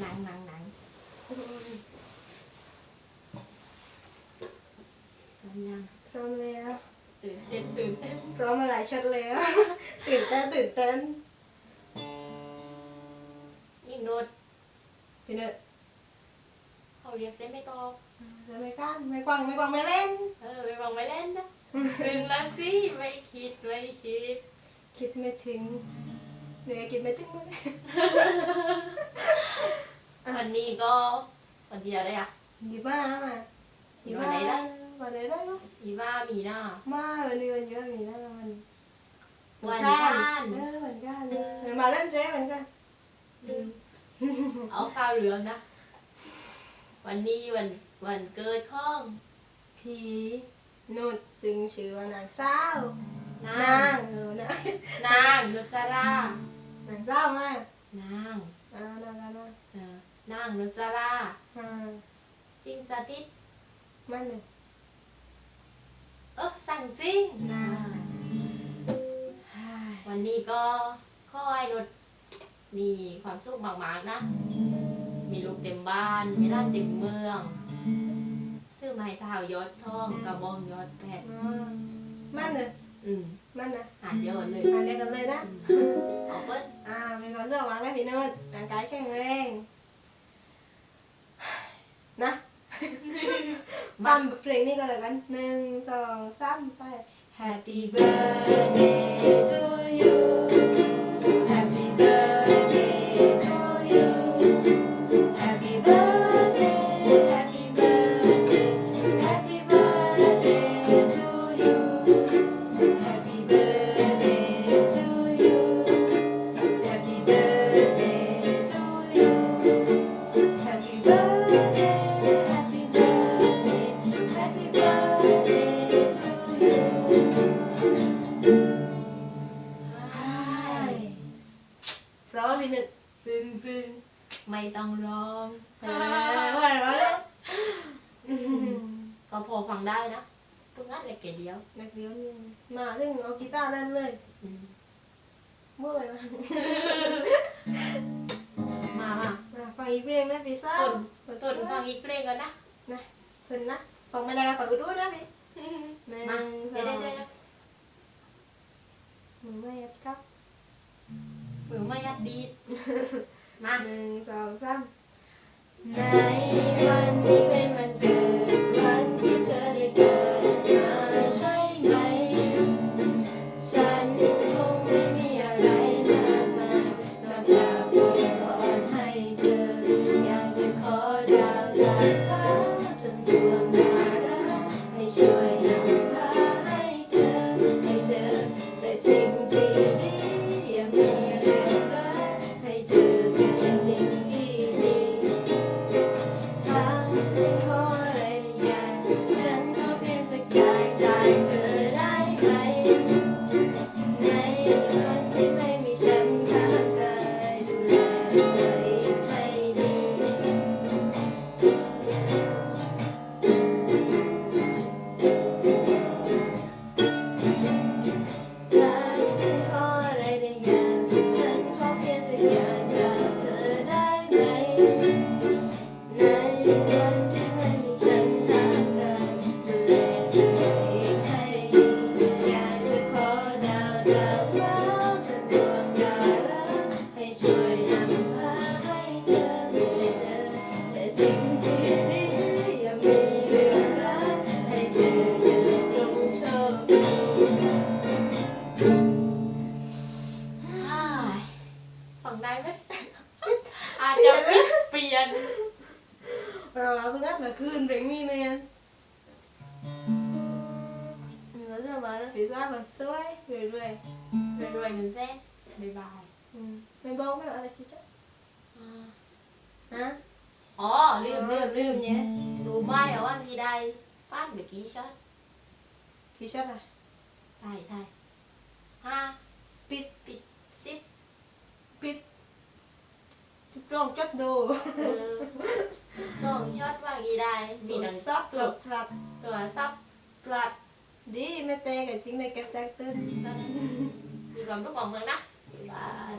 หนังหนังหนังพร้อมยังพร้อมแล้ว ตื่นเต้นตื่นเต้นพร้อมมาหลายช็อตแล้ว ตื่นเต้นตื่นเต้นยิ่งโดดพี่เนยเขาเรียกได้ไม่ตอบแล้วไม่กล้าไม่กวางไม่กวางไม่เล่น เออไม่บอกไม่เล่นนะถึงแล้วสิไม่คิดไม่คิด คิดไม่ถึงเหนื่อยคิดไม่ถึงเลยวันนี้ก็วันเดียวได้อะดีบ้ามาดีวันไหนได้ วันไหนได้ก็ยีว่ามีหน้า มาวันนี้วันเยอะมีนะมันวันก้ก้าน เออวันก้านเออมาเล่นเจ๊เหมือนกันอืมเอาข้าวเหลืองนะ วันนี้วันวันเกิดของผีนุชซึ่งชื่อว่านางสาวนานาง งเออนาง นางนุสรา นางสาวมากนางอ่านางกันนะเออนางนุสราอ่าสิ่งสถิตมันเลย เออสั่งซิ่งนาง อ่าวันนี้ก็ขอให้นุชมีความสุขมากๆนะ มีลูกเต็มบ้าน มีร้านเต็มเมืองถือไม้เท้ายอดทองกระบองยอดแพทย์อ่ามันเลย อืมมันนะหาดยอดเลยอันเดียวกันเลยนะอืมเอาเปิ้ลอ่าเป็นความเชื่อหวังนะพี่นุชร่างกายแข็งแรง นะปั้มเพลงนี้ก็เลยกันหนึ่งสองสามไป Happy birthday to you ร้อมพี่หนึ่งซึ้งซึ้งไม่ต้องร้องเออว่าแล้วก็พอฟังได้นะเพิ่งงัดเหล็กเกดเดียวนักเรียนมาถึงเอากีตาร์เล่นเลยอืมเมื่อไหร่มามามามาฟังอีกเพลงนะพี่ซ่าตุนตุนฟังอีกเพลงก่อนนะนะทุนนะฟังไม่ได้ก็ฟังกูดูนะพี่หนึ่งมาสเดี๋ยวอเดี๋ยวงเดี๋ยวมึงไม่ยัดครับมือไม่ยัดดีดมาหนึ่งสองสามในวันนี้เป็นวันเกิด ราเพิ่งอัดมาคืนเพลงนี้เนี่ยเราจะมาแล้วพี่ซ่ามันสวยเรื่อยรวยๆเงินเส้นบ๊ายบายๆอืมไม่บอกไม่อะไรพี่จ๊ะอ่าฮะอ๋อลืมลืมลืมเนี่ยรู้ไหมว่ามีใดปั้นเมื่อกี้ช็อตพี่ชอบอะไรใช่ใช่ห้าปิดปิดสิบปิดลองจัดดูเออสอง ช็อตว่ากี่ได้มีมีหนังซับตัวพลัดตัวซับพลัดดีแม่เตะกับจริงในแกจ็คเตอร์มีความรู้ของเมืองนะบ๊ายบาย